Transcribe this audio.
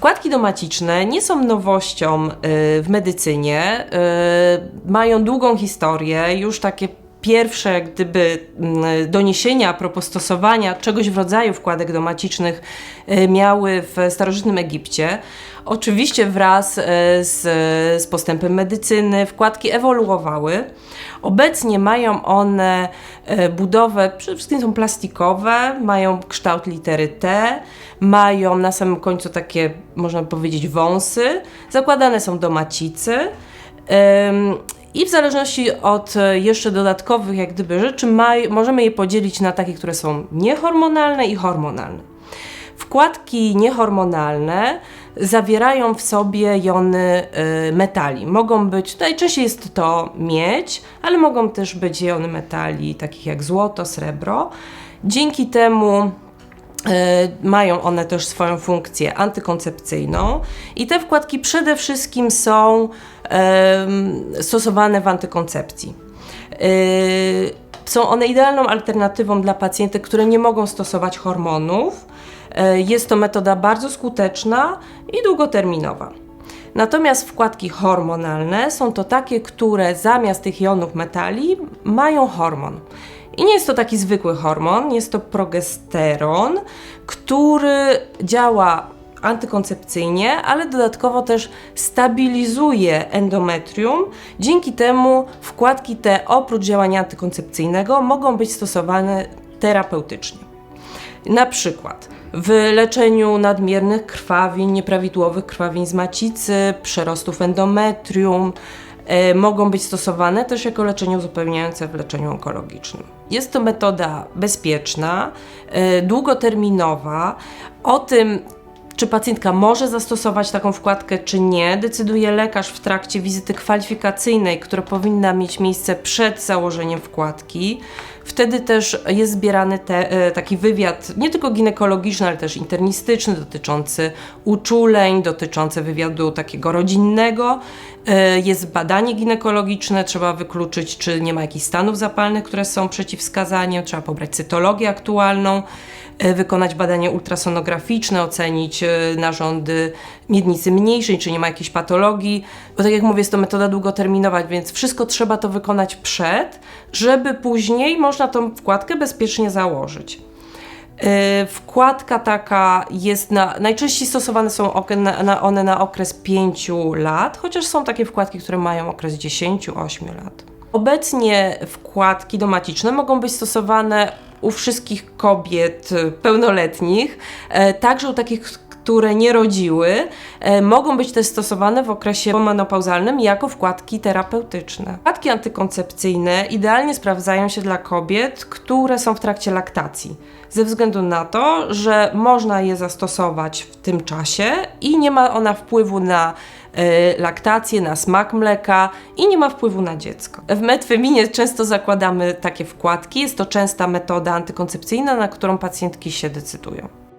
Wkładki domaciczne nie są nowością y, w medycynie. y, Mają długą historię, już takie pierwsze gdyby mm, doniesienia a propos stosowania czegoś w rodzaju wkładek domacicznych y, miały w starożytnym Egipcie. Oczywiście wraz y, z, z postępem medycyny wkładki ewoluowały. Obecnie mają one e, budowę, przede wszystkim są plastikowe, mają kształt litery T, mają na samym końcu takie, można powiedzieć, wąsy. Zakładane są do macicy. I w zależności od e, jeszcze dodatkowych jak gdyby rzeczy maj, możemy je podzielić na takie, które są niehormonalne i hormonalne. Wkładki niehormonalne zawierają w sobie jony y, metali. Mogą być, najczęściej jest to miedź, ale mogą też być jony metali takich jak złoto, srebro. Dzięki temu E, Mają one też swoją funkcję antykoncepcyjną i te wkładki przede wszystkim są stosowane w antykoncepcji. E, Są one idealną alternatywą dla pacjentek, które nie mogą stosować hormonów. E, Jest to metoda bardzo skuteczna i długoterminowa. Natomiast wkładki hormonalne są to takie, które zamiast tych jonów metali mają hormon. I nie jest to taki zwykły hormon, jest to progesteron, który działa antykoncepcyjnie, ale dodatkowo też stabilizuje endometrium. Dzięki temu wkładki te oprócz działania antykoncepcyjnego mogą być stosowane terapeutycznie. Na przykład w leczeniu nadmiernych krwawień, nieprawidłowych krwawień z macicy, przerostów endometrium, mogą być stosowane też jako leczenie uzupełniające w leczeniu onkologicznym. Jest to metoda bezpieczna, e, długoterminowa. O tym, czy pacjentka może zastosować taką wkładkę, czy nie, decyduje lekarz w trakcie wizyty kwalifikacyjnej, która powinna mieć miejsce przed założeniem wkładki. Wtedy też jest zbierany te, e, taki wywiad, nie tylko ginekologiczny, ale też internistyczny, dotyczący uczuleń, dotyczący wywiadu takiego rodzinnego. E, Jest badanie ginekologiczne, trzeba wykluczyć, czy nie ma jakichś stanów zapalnych, które są przeciwwskazaniem, trzeba pobrać cytologię aktualną e, wykonać badanie ultrasonograficzne, ocenić narządy miednicy mniejszej, czy nie ma jakiejś patologii. Bo tak jak mówię, jest to metoda długoterminowa, więc wszystko trzeba to wykonać przed, żeby później można tą wkładkę bezpiecznie założyć. E, Wkładka taka jest na, najczęściej stosowane są one na okres 5 lat, chociaż są takie wkładki, które mają okres 10-8 lat. Obecnie wkładki domaciczne mogą być stosowane u wszystkich kobiet pełnoletnich, e, także u takich, które nie rodziły, e, mogą być też stosowane w okresie menopauzalnym jako wkładki terapeutyczne. Wkładki antykoncepcyjne idealnie sprawdzają się dla kobiet, które są w trakcie laktacji, ze względu na to, że można je zastosować w tym czasie i nie ma ona wpływu na e, laktację, na smak mleka i nie ma wpływu na dziecko. W metfeminie często zakładamy takie wkładki, jest to częsta metoda antykoncepcyjna, na którą pacjentki się decydują.